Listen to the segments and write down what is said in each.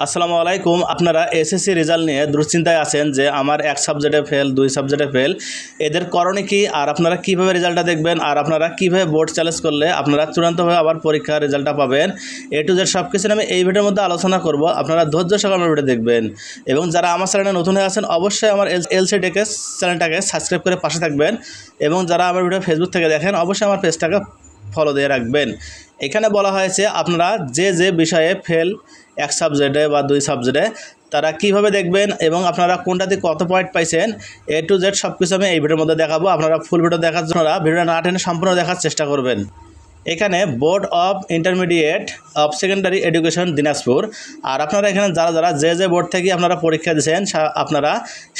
আসসালামু আলাইকুম। আপনারা এসএসসি রেজাল্ট নিয়ে দুশ্চিন্তায় আছেন যে আমার এক সাবজেক্টে ফেল, দুই সাবজেক্টে ফেল। এদের করণে কি? আর আপনারা কীভাবে রেজাল্টটা দেখবেন? আর আপনারা কীভাবে বোর্ড চ্যালেঞ্জ করলে আপনারা চূড়ান্তভাবে আবার পরীক্ষার রেজাল্টটা পাবেন? এ টু জেড সব কিছু আমি এই ভিডিওর মধ্যে আলোচনা করব। আপনারা ধৈর্য সহকারে আমার ভিডিও দেখবেন। এবং যারা আমার চ্যানেলে নতুন হয়ে আছেন, অবশ্যই আমার এল এলসি ডেকে চ্যানেলটাকে সাবস্ক্রাইব করে পাশে থাকবেন। এবং যারা আমার ভিডিও ফেসবুক থেকে দেখেন, অবশ্যই আমার পেজটাকে ফলো দিয়ে রাখবেন। এখানে বলা হয়েছে, আপনারা যে যে বিষয়ে ফেল এক সাবজেক্টে বা দুই সাবজেক্টে তারা কীভাবে দেখবেন এবং আপনারা কোনটাতে কত পয়েন্ট পাইছেন এ টু জেড সব কিছু আমি এই ভিডিওর মধ্যে দেখাবো। আপনারা ফুল ভিডিও দেখার জন্য ভিডিওটা না টেনে সম্পূর্ণ দেখার চেষ্টা করবেন। এখানে board of intermediate of secondary education Dinajpur. আর আপনারা এখানে যারা যারা যে যে বোর্ড থেকে আপনারা পরীক্ষা দিয়েছেন আপনারা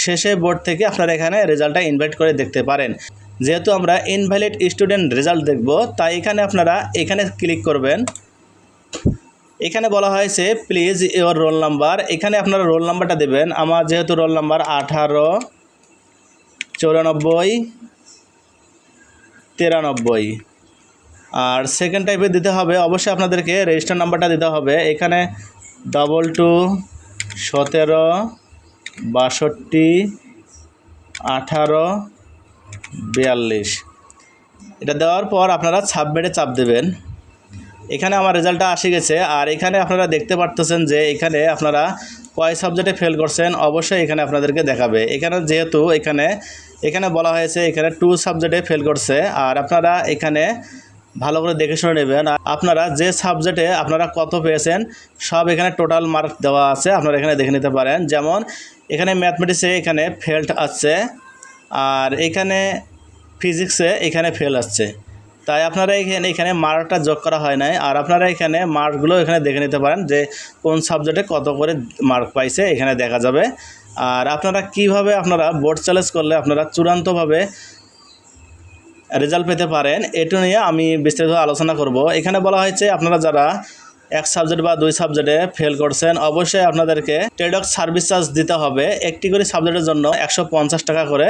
শেষে বোর্ড থেকে আপনারা এখানে রেজাল্টটা ইনভাইট করে দেখতে পারেন। যেহেতু আমরা ইনভ্যালিড স্টুডেন্ট রেজাল্ট দেখব, তাই এখানে আপনারা এখানে ক্লিক করবেন। এখানে বলা হয়েছে প্লিজ ইওর রোল নাম্বার এখানে আপনারা রোল নাম্বারটা দেবেন। আমার যেহেতু রোল নাম্বার আঠারো, চৌরানব্বই, তিরানব্বই। আর সেকেন্ড টাইপে দিতে হবে, অবশ্যই আপনাদেরকে রেজিস্টার নাম্বারটা দিতে হবে। এখানে ডবল টু সতেরো, বাষট্টি, আঠারো বিয়াল্লিশ। এটা দেওয়ার পর আপনারা সাবমিটে চাপ দেবেন। এখানে আমার রেজাল্টটা আসে গেছে, আর এখানে আপনারা দেখতে পারতেছেন যে এখানে আপনারা কয় সাবজেক্টে ফেল করছেন, অবশ্যই এখানে আপনাদেরকে দেখাবে। এখানে যেহেতু এখানে এখানে বলা হয়েছে এখানে টু সাবজেক্টে ফেল করছে, আর আপনারা এখানে ভালো করে দেখে শুনে নেবেন, আর আপনারা যে সাবজেক্টে আপনারা কত পেয়েছেন, সব এখানে টোটাল মার্ক দেওয়া আছে, আপনারা এখানে দেখে নিতে পারেন। যেমন, এখানে ম্যাথমেটিক্সে এখানে ফেল্ট আসছে আর এখানে ফিজিক্সে এখানে ফেল আসছে। তাই আপনারা এখানে এখানে মার্কটা যোগ করা হয় নাই। আর আপনারা এখানে মার্কগুলো এখানে দেখে নিতে পারেন যে কোন সাবজেক্টে কত করে মার্ক পাইছে এখানে দেখা যাবে। আর আপনারা কীভাবে আপনারা বোর্ড চ্যালেঞ্জ করলে আপনারা চূড়ান্তভাবে রেজাল্ট পেতে পারেন, এটু নিয়ে আমি বিস্তারিত আলোচনা করব। এখানে বলা হয়েছে আপনারা যারা এক সাবজেক্ট বা দুই সাবজেক্টে ফেল করছেন, অবশ্যই আপনাদেরকে ট্রেডক সার্ভিস চার্জ দিতে হবে। একটি করে সাবজেক্টের জন্য একশো পঞ্চাশ টাকা করে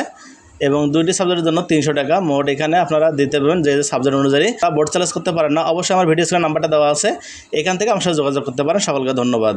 এবং দুইটি সাবজেক্টের জন্য তিনশো টাকা। মোট এখানে আপনারা দিতে পারবেন যে যে সাবজেক্ট অনুযায়ী। তা বোর্ড চ্যালেঞ্জ করতে পারেন না, অবশ্যই আমার ভিডিও স্কুলের নাম্বারটা দেওয়া আছে। এখান থেকে আমার সাথে যোগাযোগ করতে পারেন। সকলকে ধন্যবাদ।